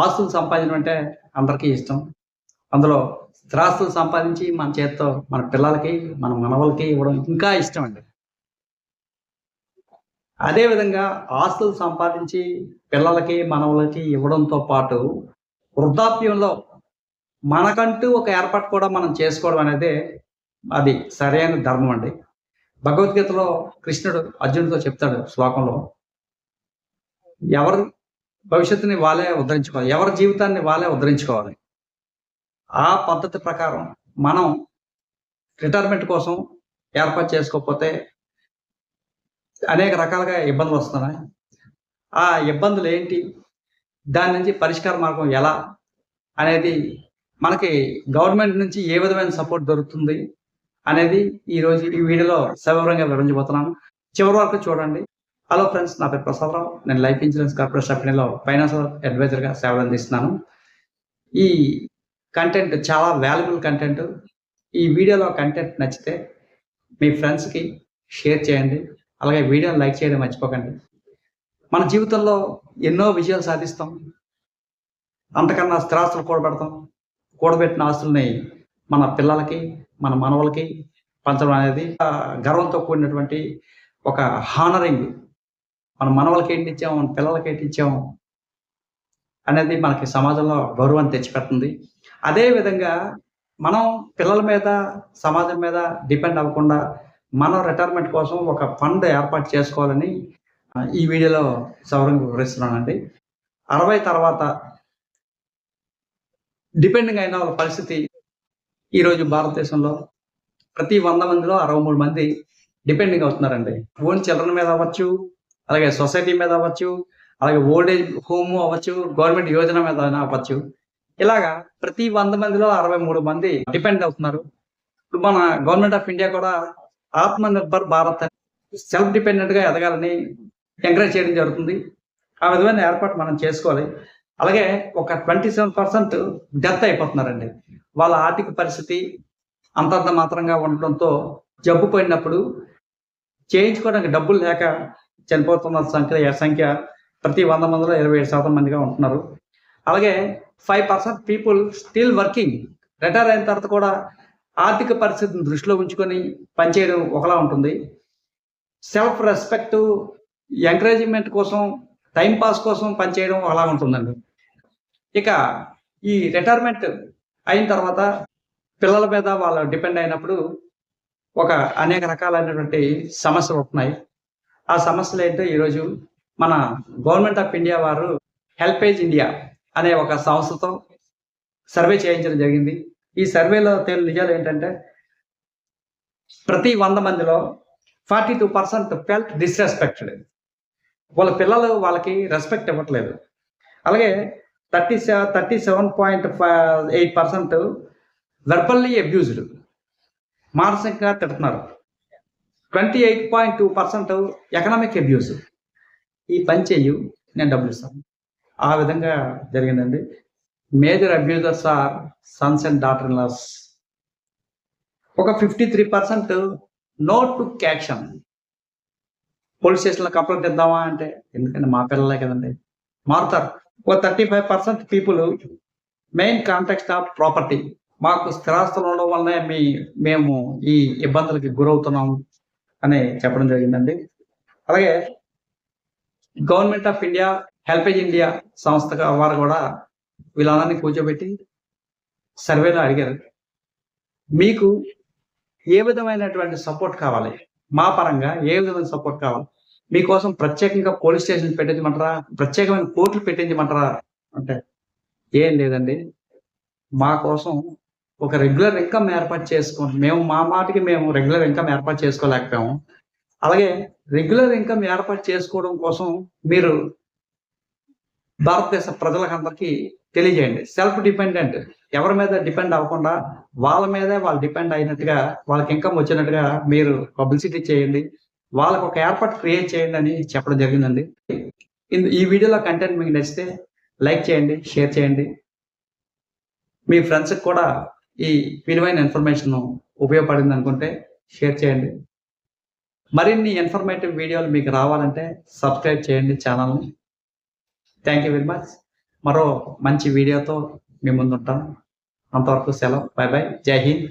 ఆస్తులు సంపాదించడం అంటే అందరికీ ఇష్టం. అందులో స్థిరాస్తులు సంపాదించి మన చేత్తో మన పిల్లలకి మన మనవలకి ఇవ్వడం ఇంకా ఇష్టం అండి. అదేవిధంగా ఆస్తులు సంపాదించి పిల్లలకి మనవలకి ఇవ్వడంతో పాటు వృద్ధాప్యంలో మనకంటూ ఒక ఏర్పాటు కూడా మనం చేసుకోవడం అనేది అది సరైన ధర్మం అండి. భగవద్గీతలో కృష్ణుడు అర్జునుడితో చెప్తాడు శ్లోకంలో ఎవరు భవిష్యత్తుని వాళ్ళే ఉద్ధరించుకోవాలి. ఎవరి జీవితాన్ని వాళ్ళే ఉద్ధరించుకోవాలి. ఆ పద్ధతి ప్రకారం మనం రిటైర్మెంట్ కోసం ఏర్పాటు చేసుకోకపోతే అనేక రకాలుగా ఇబ్బందులు వస్తున్నాయి. ఆ ఇబ్బందులు ఏంటి? దాని నుంచి పరిష్కార మార్గం ఎలా అనేది మనకి గవర్నమెంట్ నుంచి ఏ విధమైన సపోర్ట్ దొరుకుతుంది అనేది ఈ రోజు ఈ వీడియోలో సవివరంగా వివరించబోతున్నాను. చివరి వరకు చూడండి. హలో ఫ్రెండ్స్ నా పేరు ప్రసాదరావు. నేను లైఫ్ ఇన్సూరెన్స్ కార్పొరేషన్ కంపెనీలో ఫైనాన్షియల్ అడ్వైజర్గా సేవలు అందిస్తున్నాను. ఈ కంటెంట్ చాలా వాల్యుబుల్ కంటెంట్ ఈ వీడియోలో కంటెంట్ నచ్చితే మీ ఫ్రెండ్స్కి షేర్ చేయండి. అలాగే వీడియోని లైక్ చేయడం మర్చిపోకండి. మన జీవితంలో ఎన్నో విజయాలు సాధిస్తాం. అంతకన్నా స్థిరాస్తులు కూడబెడతాం. కూడబెట్టిన ఆస్తుల్ని మన పిల్లలకి మన మనవలకి పంచడం అనేది గర్వంతో కూడినటువంటి ఒక హానరింగ్ మన మనవలకి ఏంటి మన పిల్లలకి ఏంటి అనేది మనకి సమాజంలో గౌరవాన్ని తెచ్చిపెడుతుంది. అదే విధంగా మనం పిల్లల మీద సమాజం మీద డిపెండ్ అవ్వకుండా మనం రిటైర్మెంట్ కోసం ఒక ఫండ్ ఏర్పాటు చేసుకోవాలని ఈ వీడియోలో సౌరంగా వివరిస్తున్నానండి. అరవై తర్వాత డిపెండింగ్ అయిన వాళ్ళ పరిస్థితి ఈరోజు భారతదేశంలో ప్రతి వంద మందిలో అరవై మూడు మంది డిపెండింగ్ అవుతున్నారండి. ఓన్ చిల్డ్రన్ మీద అవ్వచ్చు అలాగే సొసైటీ మీద అవ్వచ్చు అలాగే ఓల్డ్ ఏజ్ హోమ్ అవ్వచ్చు గవర్నమెంట్ యోజన మీద అవ్వచ్చు. ఇలాగా ప్రతి వంద మందిలో అరవై మూడు మంది డిపెండ్ అవుతున్నారు. ఇప్పుడు మన గవర్నమెంట్ ఆఫ్ ఇండియా కూడా ఆత్మ నిర్భర్ భారత్ సెల్ఫ్ డిపెండెంట్గా ఎదగాలని ఎంకరేజ్ చేయడం జరుగుతుంది. ఆ విధమైన ఏర్పాటు మనం చేసుకోవాలి. అలాగే ఒక ట్వంటీ సెవెన్ పర్సెంట్ డెత్ అయిపోతున్నారండి. వాళ్ళ ఆర్థిక పరిస్థితి అంతంత మాత్రంగా ఉండడంతో జబ్బు పడినప్పుడు చేయించుకోవడానికి డబ్బులు లేక చనిపోతున్న సంఖ్య సంఖ్య? ప్రతి వంద మందిలో ఇరవై ఏడు శాతం మందిగా ఉంటున్నారు. అలాగే five percent people still working retire అయిన తర్వాత కూడా ఆర్థిక పరిస్థితిని దృష్టిలో ఉంచుకొని పనిచేయడం ఒకలా ఉంటుంది. సెల్ఫ్ రెస్పెక్ట్ ఎంకరేజ్మెంట్ కోసం టైం పాస్ కోసం పనిచేయడం అలా ఉంటుందండి. ఇక ఈ రిటైర్మెంట్ అయిన తర్వాత పిల్లల మీద వాళ్ళు డిపెండ్ అయినప్పుడు ఒక అనేక రకాలైనటువంటి సమస్యలు ఉంటున్నాయి ఆ సమస్యలు ఏంటో ఈరోజు మన గవర్నమెంట్ ఆఫ్ ఇండియా వారు హెల్పేజ్ ఇండియా అనే ఒక సంస్థతో సర్వే చేయించడం జరిగింది. ఈ సర్వేలో తేలి నిజాలు ఏంటంటే ప్రతి వంద మందిలో forty two percent felt disrespected. వాళ్ళ పిల్లలు వాళ్ళకి రెస్పెక్ట్ ఇవ్వట్లేదు. అలాగే thirty seven thirty seven point eight percent verbally abused మానసికంగా తిడుతున్నారు. Twenty eight point two percent economic abuse ఈ పని చెయ్యి నేను డబ్బులు ఇస్తాను. ఆ విధంగా జరిగిందండి. Major abusers are sons and daughter laws ఒక fifty three percent no to action police స్టేషన్లో కంప్లైంట్ ఇద్దామా అంటే ఎందుకంటే మా పిల్లలే కదండి. మారుతారు. ఒక thirty five percent people main contact of property మాకు స్థిరాస్తులు ఉండడం వల్లనే మీ మేము ఈ ఇబ్బందులకి గురవుతున్నాము అని చెప్పడం జరిగిందండి. అలాగే government of India HelpAge India సంస్థ వారు కూడా వీళ్ళందరినీ కూర్చోబెట్టి సర్వేలో అడిగారు. మీకు ఏ విధమైనటువంటి సపోర్ట్ కావాలి? మా పరంగా ఏ విధమైన సపోర్ట్ కావాలి? మీకోసం ప్రత్యేకంగా పోలీస్ స్టేషన్ పెట్టించమంటారా? ప్రత్యేకమైన కోర్టులు పెట్టించమంటారా? అంటే ఏం లేదండి. మా కోసం ఒక రెగ్యులర్ ఇన్కమ్ ఏర్పాటు చేసుకోండి మేము మా మాటకి మేము రెగ్యులర్ ఇన్కమ్ ఏర్పాటు చేసుకోలేకపోయాము. అలాగే రెగ్యులర్ ఇన్కమ్ ఏర్పాటు చేసుకోవడం కోసం మీరు భారతదేశ ప్రజలకందరికీ తెలియజేయండి. సెల్ఫ్ డిపెండెంట్ ఎవరి మీద డిపెండ్ అవ్వకుండా వాళ్ళ మీదే వాళ్ళు డిపెండ్ అయినట్టుగా వాళ్ళకి ఇన్కమ్ వచ్చినట్టుగా మీరు పబ్లిసిటీ చేయండి. వాళ్ళకు ఒక ఏర్పాటు క్రియేట్ చేయండి అని చెప్పడం జరిగిందండి. ఈ వీడియోలో కంటెంట్ మీకు నచ్చితే లైక్ చేయండి షేర్ చేయండి. మీ ఫ్రెండ్స్కి కూడా ఈ విలువైన ఇన్ఫర్మేషన్ ఉపయోగపడింది అనుకుంటే షేర్ చేయండి. మరిన్ని ఇన్ఫర్మేటివ్ వీడియోలు మీకు రావాలంటే సబ్స్క్రైబ్ చేయండి ఛానల్ని థ్యాంక్ యూ వెరీ మచ్ మరో మంచి వీడియోతో మీ ముందుంటాను అంతవరకు సెలవు. బాయ్ బాయ్ జై హింద్.